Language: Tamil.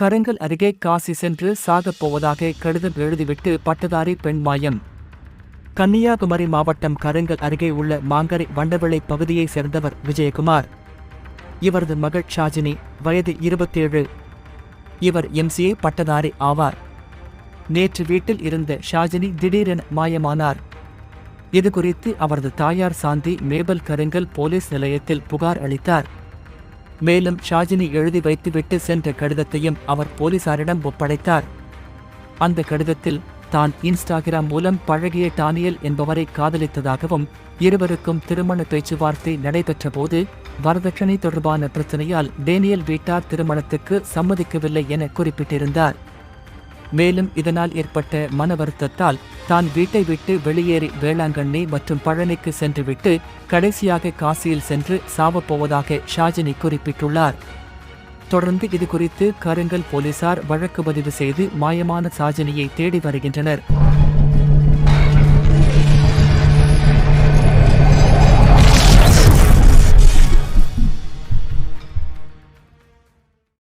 கருங்கல் அருகே காசி சென்று சாகப் போவதாக கடிதம் எழுதிவிட்டு பட்டதாரி பெண் மாயம். கன்னியாகுமரி மாவட்டம் கருங்கல் அருகே உள்ள மாங்கரை வண்டவிளை பகுதியைச் சேர்ந்தவர் விஜயகுமார். இவரது மகள் ஷாஜினி வயது இருபத்தேழு. இவர் எம்சிஏ பட்டதாரி ஆவார். நேற்று வீட்டில் இருந்த ஷாஜினி திடீரென மாயமானார். இதுகுறித்து அவரது தாயார் சாந்தி மேபல் கருங்கல் போலீஸ் நிலையத்தில் புகார் அளித்தார். மேலும் ஷாஜினி எழுதி வைத்துவிட்டு சென்ற கடிதத்தையும் அவர் போலீசாரிடம் ஒப்படைத்தார். அந்த கடிதத்தில் தான் இன்ஸ்டாகிராம் மூலம் பழகிய டானியல் என்பவரை காதலித்ததாகவும் இருவருக்கும் திருமண பேச்சுவார்த்தை நடைபெற்றபோது வரதட்சணை தொடர்பான பிரச்சனையால் டேனியல் வீட்டார் திருமணத்துக்கு சம்மதிக்கவில்லை என குறிப்பிட்டிருந்தார். மேலும் இதனால் ஏற்பட்ட மன வருத்தத்தால் தான் வீட்டை விட்டு வெளியேறி வேளாங்கண்ணி மற்றும் பழனிக்கு சென்றுவிட்டு கடைசியாக காசியில் சென்று சாவப்போவதாக ஷாஜினி குறிப்பிட்டுள்ளார். தொடர்ந்து இது குறித்து கருங்கல் போலீசார் வழக்கு பதிவு செய்து மாயமான சாஜினியை தேடி வருகின்றனர்.